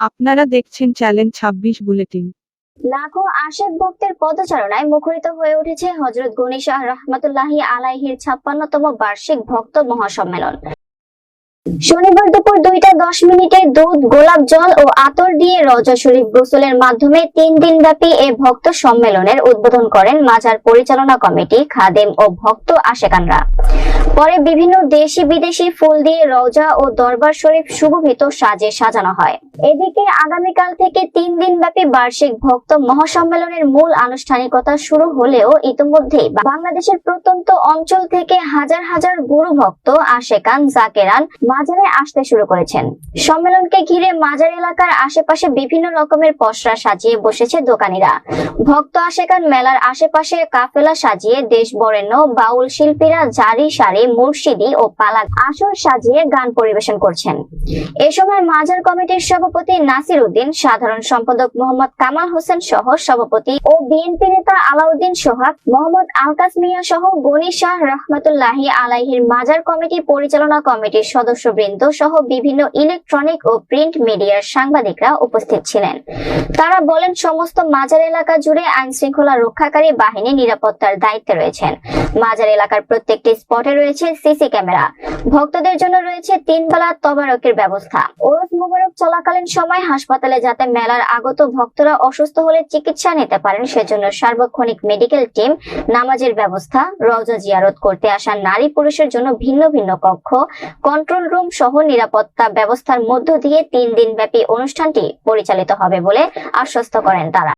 আপনারা দেখছেন চ্যালেঞ্জ ছাব্বিশ বুলেটিন। লাখো আশেক ভক্তের পদচারণায় মুখরিত হয়ে উঠেছে হজরত গনি শাহ রহমতুল্লাহি আলাইহির ছাপ্পান্নতম বার্ষিক ভক্ত মহাসম্মেলন। শনিবার দুপুর দুইটা দশ মিনিটে দুধ, গোলাপ জল ও আতর দিয়ে রজা শরীফ গোসলের মাধ্যমে তিন দিন ব্যাপী এ ভক্ত সম্মেলনের উদ্বোধন করেন মাজার পরিচালনা কমিটি খাদেম ও ভক্ত আশেকানরা। পরে বিভিন্ন দেশি বিদেশি ফুল দিয়ে রওজা ও দরবার শরীফ শুভভিত সাজে সাজানো হয়। এদিকে আগামীকাল থেকে তিন দিন ব্যাপী বার্ষিক ভক্ত মহাসম্মেলনের মূল আনুষ্ঠানিকতা শুরু হলেও ইতিমধ্যেই বাংলাদেশের প্রত্যন্ত অঞ্চল থেকে হাজার হাজার গুরু ভক্ত আশেকান, জাকেরান মাজারে আসতে শুরু করেছেন। সম্মেলনকে ঘিরে মাজার এলাকার আশেপাশে বিভিন্ন রকমের পসরা সাজিয়ে বসেছে দোকানিরা। ভক্ত আশেকান মেলার আশেপাশে কাফেলা সাজিয়ে দেশ বরেণ্য বাউল শিল্পীরা জারি সারি মুর্শিদি ও পালা আসর সাজিয়ে গান পরিবেশন করছেন। এ সময় মাজার কমিটির সভাপতি নাসির উদ্দিন, সাধারণ সম্পাদক মোহাম্মদ কামাল হোসেন সহ সভাপতি ও বিএনপি নেতা আলাউদ্দিন সোহাগ, মোহাম্মদ আলকাস মিয়া সহ গনি শাহ রহমতুল্লাহি আলাইহির মাজার কমিটি পরিচালনা কমিটির সদস্যবৃন্দ সহ বিভিন্ন ইলেকট্রনিক ও প্রিন্ট মিডিয়ার সাংবাদিকরা উপস্থিত ছিলেন। তারা বলেন, সমস্ত মাজার এলাকা জুড়ে আইন শৃঙ্খলা রক্ষাকারী বাহিনী নিরাপত্তার দায়িত্বে রয়েছেন। মাজার এলাকার প্রত্যেকটি স্পটে রয়েছে সিসি ক্যামেরা। ভক্তদের জন্য রয়েছে তিন বেলা তবারকের ব্যবস্থা। ওরস মুবারক চলাকালীন সময় হাসপাতালে যাতে মেলার আগত ভক্তরা অসুস্থ হলে চিকিৎসা নিতে পারেন, সেজন্য সার্বক্ষণিক মেডিকেল টিম নামাজের ব্যবস্থা, রওজা জিয়ারত করতে আসা নারী পুরুষের জন্য ভিন্ন ভিন্ন কক্ষ, কন্ট্রোল রুম সহ নিরাপত্তা ব্যবস্থার মধ্য দিয়ে তিন দিন ব্যাপী অনুষ্ঠানটি পরিচালিত হবে বলে আশ্বস্ত করেন তারা।